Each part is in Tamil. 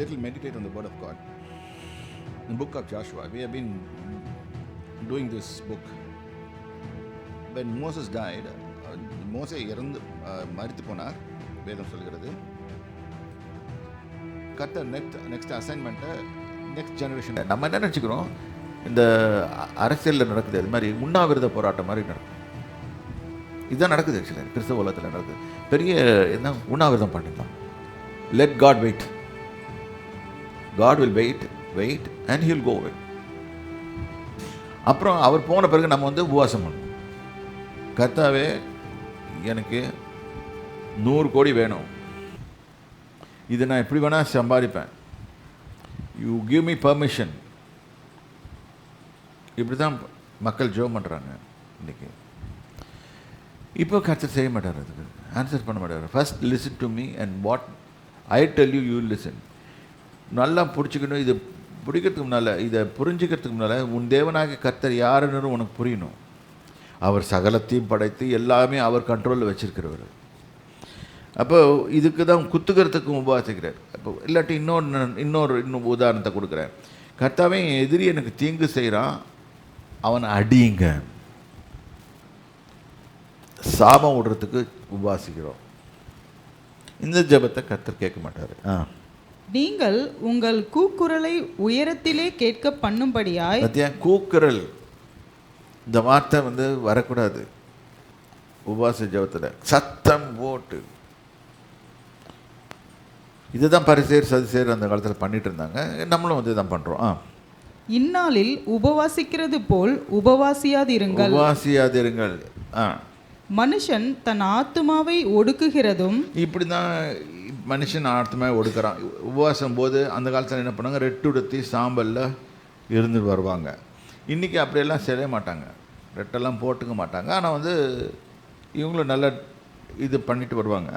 little meditate on the Word of God. The book of Joshua, we have been doing this book. When Moses died, uh, மோசை இறந்து uh, மறித்து போனார் வேதம் சொல்கிறது. கத்த நெக்ஸ்ட் நெக்ஸ்ட் அசைன்மெண்ட்டை நெக்ஸ்ட் ஜெனரேஷன் நம்ம என்ன நினச்சிக்கிறோம்? இந்த அரசியலில் நடக்குது அது மாதிரி உண்ணாவிரத போராட்டம் மாதிரி நடக்கும் இதுதான் நடக்குது ஆக்சுவலி கிறிஸ்தவ உலகத்தில் நடக்குது. பெரிய என்ன? உண்ணாவிரதம் பண்ணிக்கலாம் let God wait God will wait wait and he'll go wait அப்புறம் அவர் போன பிறகு நம்ம வந்து உபவாசம் பண்ணணும் கர்த்தாவே எனக்கு நூறு கோடி வேணும். இது நான் எப்படி வேணால் சம்பாதிப்பேன். யூ கிவ் மீ பர்மிஷன் இப்படி தான் மக்கள் ஜோ பண்ணுறாங்க இன்றைக்கி இப்போ கர்த்தர் செய்ய மாட்டார் அதுக்கு. ஆன்சர் பண்ண மாட்டார். First listen to me and what I tell you you listen நல்லா பிடிச்சிக்கணும். இது பிடிக்கிறதுக்கு முன்னால் இதை புரிஞ்சுக்கிறதுக்கு முன்னால் உன் தேவனாகிய கர்த்தர் யாருன்னு உனக்கு புரியணும். அவர் சகலத்தையும் படைத்து எல்லாமே அவர் கண்ட்ரோலில் வச்சிருக்கிறவர். அப்போ இதுக்கு தான் குத்துக்கிறதுக்கும் உபாசிக்கிறார். அப்போ இல்லாட்டி இன்னொன்று இன்னொரு இன்னும் உதாரணத்தை கொடுக்குறேன். கர்த்தாவே என் எதிரி எனக்கு தீங்கு செய்கிறான் அவனை அடியுங்க. சாபம் விடுறதுக்கு உபவாசிக்கிறோம் இந்த ஜெபத்தை கர்த்தர் கேட்க மாட்டார். ஆ. நீங்கள் உங்கள் கூக்குரலை உயரத்திலே கேட்க பண்ணும்படியாய் பத்தியா கூக்குரல் இந்த வார்த்தை வந்து வரக்கூடாது. உபவாச ஜெபத்தில். சத்தம் போட்டு. இதுதான் பரிசேர் சதிசேர் அந்த காலத்தில் பண்ணிட்டு இருந்தாங்க. நம்மளும் வந்து இதான் பண்ணுறோம் ஆ. இந்நாளில் உபவாசிக்கிறது போல் உபவாசியாதிருங்கள். உபவாசியாதிருங்கள். ஆ. மனுஷன் தன் ஆத்துமாவை ஒடுக்குகிறதும் இப்படி தான் மனுஷன் ஆர்த்தமாக ஒடுக்குறான். உபவாசம் போது அந்த காலத்தில் என்ன பண்ணாங்க ரெட்டுடுத்தி சாம்பலில் இருந்து வருவாங்க. இன்றைக்கி அப்படியெல்லாம் செய்ய மாட்டாங்க. ரெட்டெல்லாம் போட்டுக்க மாட்டாங்க. ஆனால் வந்து இவங்களும் நல்ல இது பண்ணிட்டு வருவாங்க.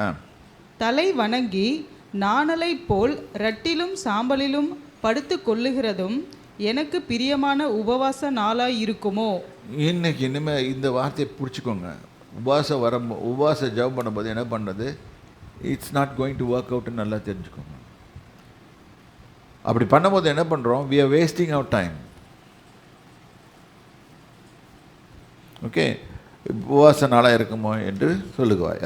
தலை வணங்கி நாணலை போல் ரட்டிலும் சாம்பலிலும் படுத்து கொள்ளுகிறதும் எனக்கு பிரியமான உபவாச நாளாய் இருக்குமோ? இன்னைக்கு இனிமேல் இந்த வார்த்தையை பிடிச்சிக்கோங்க. உபவாசம் வர உபவாச ஜெபம் பண்ணும்போது என்ன பண்ணுறது? It's not going to work அவுட்னு நல்லா தெரிஞ்சுக்கோங்க. அப்படி பண்ணும்போது என்ன பண்ணுறோம் we are wasting our time okay உபவாச நாளாக இருக்குமோ என்று சொல்லுவாய்.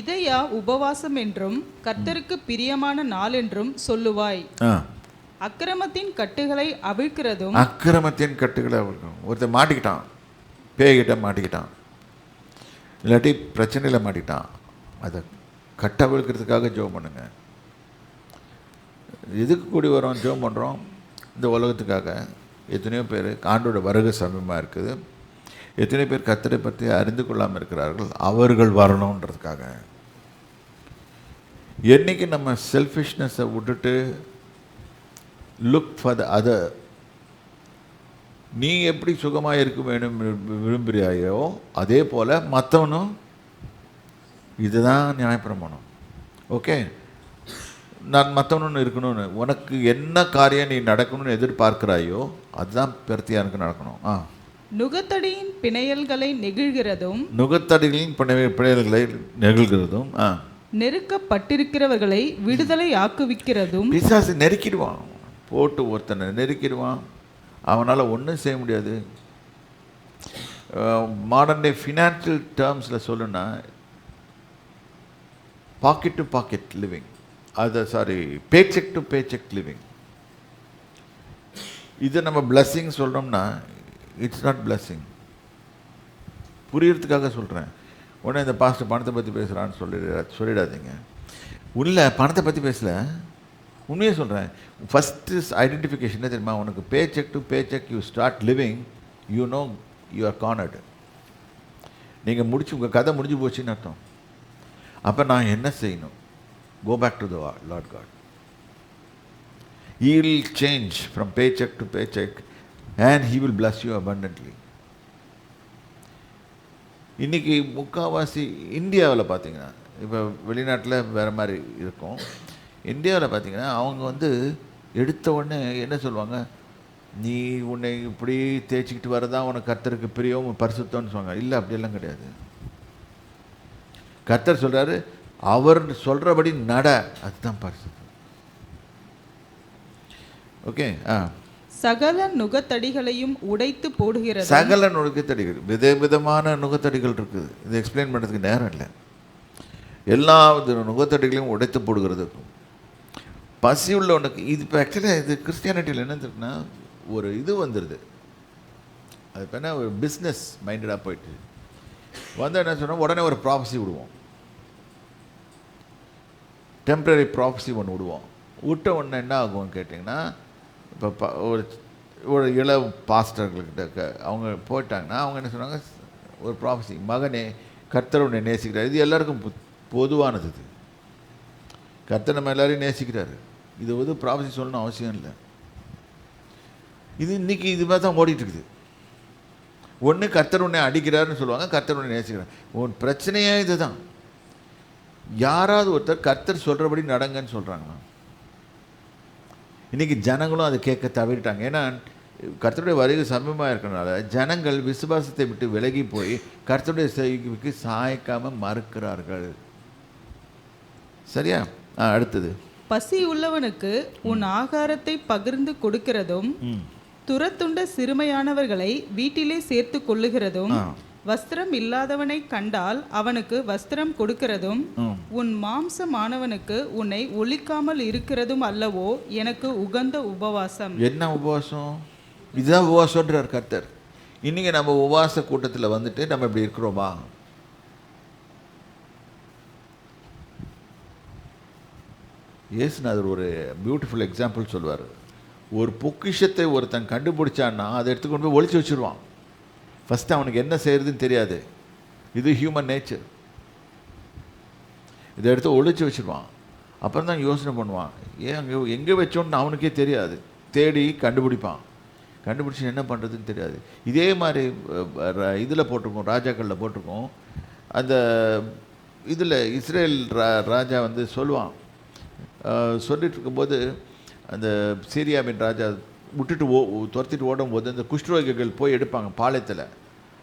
இதையா உபவாசம் என்றும் கர்த்தருக்கு பிரியமான நாள் என்றும் சொல்லுவாய். அக்கிரமத்தின் கட்டுகளை அவிழ்க்கிறதும் அக்கிரமத்தின் கட்டுகளை அவர்கள் ஒருத்தன் மாட்டிக்கிட்டான். பேய்கிட்ட மாட்டிக்கிட்டான். இல்லாட்டி பிரச்சனையில் மாட்டிக்கிட்டான். அதை கட்டவிழ்க்கிறதுக்காக ஜோம் பண்ணுங்க. எதுக்கு கூடி வரோம் ஜோம் பண்ணுறோம் இந்த உலகத்துக்காக. எத்தனையோ பேர் ஆண்டோட வருகை சமயமாக இருக்குது. எத்தனையோ பேர் கத்தரை பற்றி அறிந்து கொள்ளாமல் இருக்கிறார்கள். அவர்கள் வரணுன்றதுக்காக. என்னைக்கு நம்ம செல்ஃபிஷ்னஸை விட்டுட்டு லுக் ஃபார் த அதர் நீ எப்படி சுகமாக இருக்க வேணும் விரும்புகிறாயோ அதே போல் மற்றவனும் இதுதான் நியாயப்பிரமாணம். ஓகே நான் மற்றவனு இருக்கணும்னு உனக்கு என்ன காரியம் நீ நடக்கணும்னு எதிர்பார்க்கிறாயோ அதுதான் பெருத்தியானுக்கு நடக்கணும். ஆ. நுகத்தடியின் பிணையல்களை நெகிழ்கிறதும் நுகத்தடிகளின் பிணை பிணையல்களை நெகிழ்கிறதும் ஆ. நெருக்கப்பட்டிருக்கிறவர்களை விடுதலை ஆக்குவிக்கிறதும் பிசாசு நெருக்கிடுவான். போட்டு ஒருத்தனை நெருக்கிடுவான். அவனால் ஒன்றும் செய்ய முடியாது. மாடர்ன் டே ஃபினான்ஷியல் டேர்ம்ஸில் சொல்லுன்னா பாக்கெட் டு பாக்கெட் லிவிங் அது sorry paycheck to paycheck living இது நம்ம பிளஸ்ஸிங் சொல்கிறோம்னா இட்ஸ் நாட் பிளஸ்ஸிங் புரியறதுக்காக சொல்கிறேன் உடனே இந்த பாஸ்ட் பணத்தை பற்றி பேசுகிறான்னு சொல்லிட சொல்லிடாதீங்க. உள்ள பணத்தை பற்றி பேசல. உண்மையே சொல்கிறேன் ஃபஸ்ட்டு ஐடென்டிஃபிகேஷன் என்ன தெரியுமா? உனக்கு paycheck to paycheck you start living you know you are cornered நீங்கள் முடிச்சு உங்கள் கதை முடிஞ்சு போச்சுன்னு அர்த்தம். அப்போ நான் என்ன செய்யணும்? Go back to the Lord God change from paycheck to paycheck and he will bless you abundantly இன்றைக்கி முக்கால்வாசி இந்தியாவில் பார்த்தீங்கன்னா இப்போ வெளிநாட்டில் வேறு மாதிரி இருக்கும். இந்தியாவில் பார்த்தீங்கன்னா அவங்க வந்து எடுத்த உடனே என்ன சொல்லுவாங்க? நீ உன்னை இப்படி தேய்ச்சிக்கிட்டு வரதான் உனக்கு கத்தருக்கு பிரியம் பரிசுத்தம்னு சொல்லுவாங்க. இல்லை அப்படியெல்லாம் கிடையாது. கர்த்தர் சொல்றாரு அவர் சொல்றபடி நட. அதுதான் பரிசுத்தம். ஓகே ஆ. சகல நுகத்தடிகளையும் உடைத்து போடுகிறது. சகல நுகத்தடிகள் வித விதமான நுகத்தடிகள் இருக்குது. இதை எக்ஸ்பிளைன் பண்ணுறதுக்கு நேரம் இல்லை. எல்லா நுகத்தடிகளையும் உடைத்து போடுகிறது. பசி உள்ளவனுக்கு இது இப்போ ஆக்சுவலாக இது கிறிஸ்டியானிட்டியில் என்ன இருக்குன்னா ஒரு இது வந்துடுது அது இப்போ என்ன? ஒரு பிஸ்னஸ் மைண்டடாக போயிட்டு. வந்து என்ன சொன்னால் உடனே ஒரு ப்ராஃபஸி விடுவோம். டெம்ப்ரரி ப்ராஃபஸி ஒன்று விடுவோம். விட்ட உடனே என்ன ஆகும்னு கேட்டிங்கன்னா இப்போ ப ஒரு ஒரு இள பாஸ்டர்கள்கிட்ட அவங்க போயிட்டாங்கன்னா அவங்க என்ன சொன்னாங்க ஒரு ப்ராஃபஸி மகனே கர்த்தர் உன்னை நேசிக்கிறார். இது எல்லாருக்கும் பொ- பொதுவானது இது. கர்த்தர் நம்ம எல்லோரையும் நேசிக்கிறாரு. இது வந்து ப்ராஃபஸி சொல்லணும் அவசியம் இல்லை. இது இன்னைக்கு இது மாதிரி தான் ஓடிட்டுருக்குது ஒன்று கர்த்தர் உன்னை அடிக்கிறாருன்னு சொல்லுவாங்க கர்த்தர் உன்னை நேசிக்கிறார். உன் பிரச்சனையே இதுதான். யாராவது ஒருத்தர் கர்த்தர் சொல்கிறபடி நடங்கன்னு சொல்கிறாங்களா இன்றைக்கி ஜனங்களும் அதை கேட்க தவறிட்டாங்க. ஏன்னா கர்த்தருடைய வருகை சமயமாக இருக்கறனால ஜனங்கள் விசுவாசத்தை விட்டு விலகி போய் கர்த்தருடைய செய்கைக்கு சாய்க்காம மறுக்கிறார்கள். சரியா? அடுத்தது. பசி உள்ளவனுக்கு உன் ஆகாரத்தை பகிர்ந்து கொடுக்கிறதும் துரத்துண்ட சிறுமையானவர்களை வீட்டிலே சேர்த்து கொள்ளுகிறதும். வஸ்திரம் இல்லாதவனை கண்டால் அவனுக்கு வஸ்திரம் கொடுக்கிறதும் உன் மாம்சமானவனுக்கு உன்னை ஒழிக்காமல் இருக்கிறதும் அல்லவோ எனக்கு உகந்த உபவாசம். என்ன உபவாசம்? இதுதான் உபவாசம்ன்றார் கர்த்தர். இன்றைக்கி நம்ம உபவாச கூட்டத்தில் வந்துட்டு நம்ம இப்படி இருக்கிறோமா? இயேசுநாதர் ஒரு பியூட்டிஃபுல் எக்ஸாம்பிள் சொல்வார். ஒரு பொக்கிஷத்தை ஒருத்தன் கண்டுபிடிச்சான்னா அதை எடுத்துக்கொண்டு போய் ஒழிச்சு வச்சிருவான். ஃபஸ்ட்டு அவனுக்கு என்ன செய்யறதுன்னு தெரியாது. இது ஹியூமன் நேச்சர் இதை எடுத்து ஒழிச்சு வச்சிருவான். அப்புறம் தான் யோசனை பண்ணுவான். ஏன் அங்கே எங்கே வச்சோன்னு அவனுக்கே தெரியாது. தேடி கண்டுபிடிப்பான். கண்டுபிடிச்சி என்ன பண்ணுறதுன்னு தெரியாது. இதே மாதிரி இதில் போட்டிருக்கோம் ராஜாக்களில் போட்டிருக்கோம். அந்த இதில் இஸ்ரேல் ரா ராஜா வந்து சொல்லுவான். சொல்லிட்டு இருக்கும்போது அந்த சீரியாவின் ராஜா விட்டுட்டு ஓ துரத்திட்டு ஓடும்போது அந்த குஷ்டரோகிகள் போய் எடுப்பாங்க பாளையத்தில்.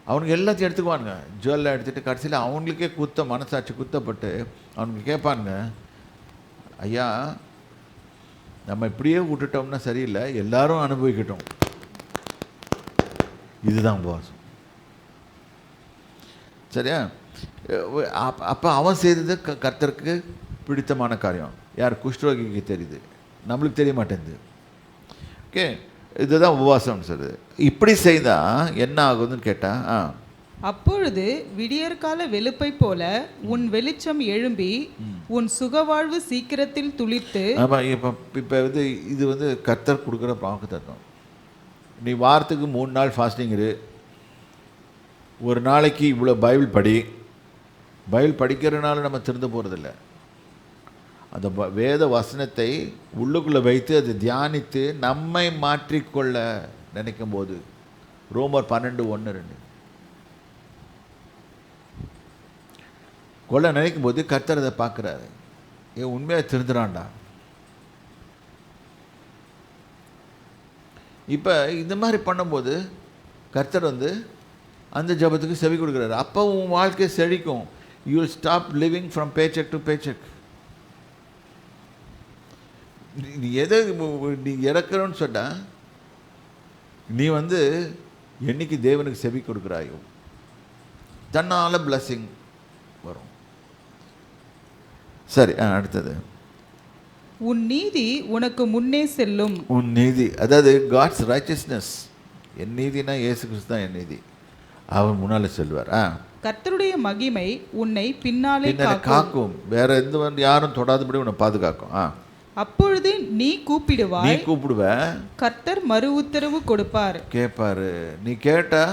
அவனுக்கு எல்லாத்தையும் எடுத்துக்குவானுங்க. ஜுவல்லாம் எடுத்துகிட்டு கடைசியில் அவங்களுக்கே குத்த மனசாட்சி குத்தப்பட்டு அவனுக்கு கேட்பானுங்க ஐயா நம்ம இப்படியே விட்டுட்டோம்னா சரியில்லை எல்லாரும் அனுபவிக்கட்டும். இதுதான் உபவாசம். சரியா? அப்போ அவன் செய்தது க கர்த்தருக்கு பிடித்தமான காரியம். யார்? குஷ்டரோகிக்கு தெரியுது. நம்மளுக்கு தெரிய மாட்டேங்குது ஓகே இதுதான் உபவாசம்னு சொல்லுது இப்படி செய்தால் என்ன ஆகுதுன்னு கேட்டால் ஆ. அப்பொழுது விடியற்கால வெளுப்பை போல உன் வெளிச்சம் எழும்பி உன் சுகவாழ்வு சீக்கிரத்தில் துளிர்த்து ஆமாம் இப்போ இப்போ வந்து இது வந்து கர்த்தர் கொடுக்குற பாக்கு தத்துவம் நீ வாரத்துக்கு மூணு நாள் ஃபாஸ்டிங் இரு. ஒரு நாளைக்கு இவ்வளோ பைபிள் படி. பைபிள் படிக்கிறதுனால நம்ம திருந்த போகிறதில்ல அந்த வேத வசனத்தை உள்ளுக்குள்ளே வைத்து அதை தியானித்து நம்மை மாற்றிக்கொள்ள நினைக்கும் போது ரோமர் பன்னெண்டு ஒன்று ரெண்டு. கொள்ள நினைக்கும் போது கர்த்தர் அதை பார்க்குறாரு. ஏன் உண்மையாக திருந்துறான்டா. இப்போ இந்த மாதிரி பண்ணும்போது கர்த்தர் வந்து அந்த ஜெபத்துக்கு செவி கொடுக்குறாரு. அப்போ உன் வாழ்க்கை செழிக்கும். You will stop living from paycheck to paycheck நீ எதை நீ இறக்குறோன்னு சொன்னா நீ வந்து என்னைக்கு தேவனுக்கு செவி கொடுக்குறாயோ தன்னால் blessing வரும். சரி ஆ, அடுத்தது. உன் நீதி உனக்கு முன்னே செல்லும். உன் நீதி அதாவது காட்ஸ் ரைச்சஸ்னஸ் என் நீதினா இயேசு கிறிஸ்து தான் என் நீதி. அவர் முன்னால் செல்வார் ஆ. கர்த்தருடைய மகிமை உன்னை பின்னாலே பின்ன காக்கும். வேற எந்த யாரும் தொடாதபடி உன்னை பாதுகாக்கும் ஆ. அப்பொழுது நீ நீ கூப்பிடுவாய் கூப்பிடுவ. கர்த்தர் மறு உத்தரவு கொடுப்பார். கேட்பாரு நீ கேட்டா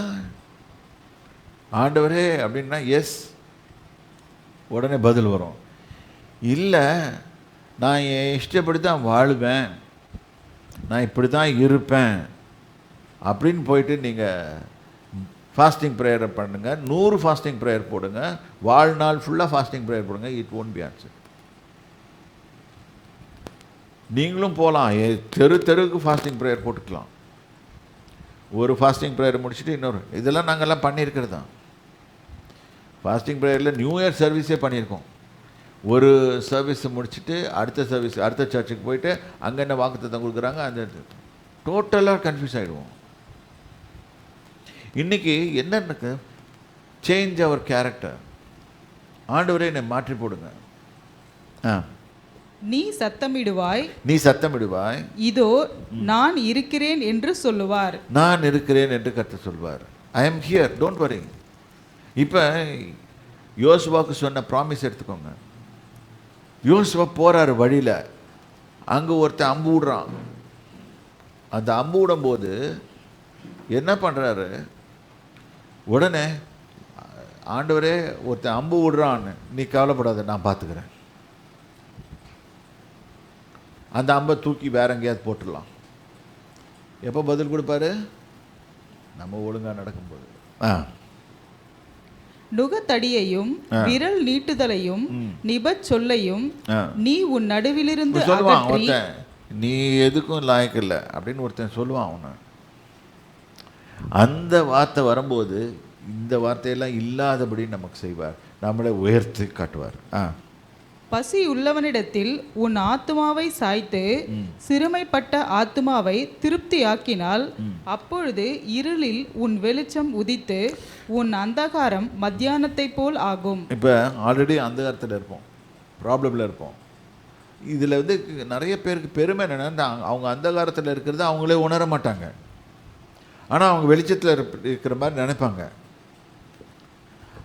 ஆண்டவரே அப்படின்னா எஸ். உடனே பதில் வரும். இல்லை நான் என் இஷ்டப்படி தான் வாழ்வேன். நான் இப்படி தான் இருப்பேன். அப்படின்னு போயிட்டு நீங்கள் ஃபாஸ்டிங் ப்ரேயரை பண்ணுங்கள் நூறு ஃபாஸ்டிங் ப்ரேயர் போடுங்க. வாழ்நாள் ஃபுல்லாக ஃபாஸ்டிங் ப்ரேயர் போடுங்க. இட் ஒன்ட் பி ஆன்சர் நீங்களும் போகலாம் தெரு தெருவுக்கு ஃபாஸ்டிங் ப்ரேயர் போட்டுக்கலாம். ஒரு ஃபாஸ்டிங் ப்ரேயர் முடிச்சுட்டு இன்னொரு. இதெல்லாம் நாங்கள்லாம் பண்ணியிருக்கிறது தான். ஃபாஸ்டிங் ப்ரேயரில் நியூ இயர் சர்வீஸே பண்ணியிருக்கோம். ஒரு சர்வீஸ் முடிச்சுட்டு அடுத்த சர்வீஸ் அடுத்த சர்ச்சுக்கு போயிட்டு அங்கே என்ன வாக்குத்தத்தம் கொடுக்குறாங்க அந்த டோட்டலாக கன்ஃபியூஸ் ஆகிடுவோம் இன்னைக்கு என்னென்னக்கு சேஞ்ச் அவர் கேரக்டர் ஆண்டவரே என்னை மாற்றி போடுங்க. ஆ. நீ சத்தமிடுவாய். நீ சத்தமிடுவாய். இதோ நான் இருக்கிறேன் என்று சொல்லுவார். நான் இருக்கிறேன் என்று கர்த்தர் சொல்வார். I am here don't worry இப்போ யோசுவாவுக்கு சொன்ன ப்ராமிஸ் எடுத்துக்கோங்க. யோசுவா போகிறாரு வழியில். அங்கே ஒருத்தன் அம்பு விடுறான் அந்த அம்பு விடும்போது என்ன பண்ணுறாரு உடனே ஆண்டவரே ஒருத்தன் அம்பு விடுறான்னு நீ கவலைப்படாத நான் பார்த்துக்கிறேன் அந்த அம்பை தூக்கி வேற எங்கேயாவது போட்டுடலாம். எப்போ பதில் கொடுப்பாரு? நம்ம ஒழுங்காக நடக்கும்போது. ஆ. நுகத்தடியையும் விரல் நீட்டுதலையும் நிபச் சொல்லையும் நீ உன் நடுவிலிருந்து சொல்லுவான் ஒருத்தன் நீ எதுக்கும் லாயக்கு இல்லை அப்படின்னு ஒருத்தன் சொல்லுவான் அவனை. அந்த வார்த்தை வரும்போது இந்த வார்த்தையெல்லாம் இல்லாதபடி நமக்கு செய்வார். நம்மளை உயர்த்தி காட்டுவார். ஆ. பசி உள்ளவனிடத்தில் உன் ஆத்துமாவை சாய்த்து சிறுமைப்பட்ட ஆத்துமாவை திருப்தியாக்கினால் அப்பொழுது இருளில் உன் வெளிச்சம் உதித்து உன் அந்தகாரம் மத்தியானத்தைப் போல் ஆகும். இப்போ ஆல்ரெடி அந்தகாரத்தில் இருப்போம். ப்ராப்ளமில் இருப்போம். இதில் வந்து நிறைய பேருக்கு பெருமை என்னென்னா அவங்க அந்தகாரத்தில் இருக்கிறத அவங்களே உணர மாட்டாங்க. ஆனால் அவங்க வெளிச்சத்தில் இருக்கிற மாதிரி நினைப்பாங்க.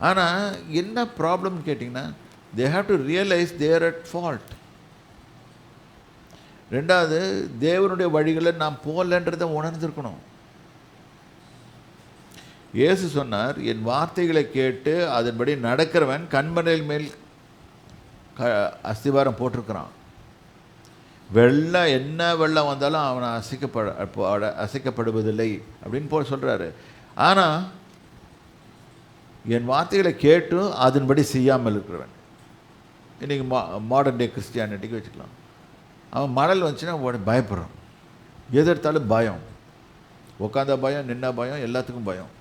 ஆனால் என்ன ப்ராப்ளம்னு கேட்டிங்கன்னா they have to realise they're at fault ரெண்டாவது தேவனுடைய வழிகளை நாம் போகலன்றதை உணர்ந்திருக்கணும். இயேசு சொன்னார் என் வார்த்தைகளை கேட்டு அதன்படி நடக்கிறவன் கண்மனையில் மேல் க அஸ்திவாரம் போட்டிருக்கிறான். வெள்ளம் என்ன வெள்ளம் வந்தாலும் அவனை அசைக்கப்பட பட- அசைக்கப்படுவதில்லை. அப்படின்னு போல் சொல்கிறாரு ஆனால் என் வார்த்தைகளை கேட்டும் அதன்படி செய்யாமல் இருக்கிறவன். இன்றைக்கி மா மாடர்ன் டே கிறிஸ்டியானிட்டிக்கு வச்சுக்கலாம். அவன் மணல் வந்துச்சுன்னா உடனே பயப்படுறான். எது எடுத்தாலும் பயம். உட்காந்தா பயம் நின்ன பயம் எல்லாத்துக்கும் பயம்.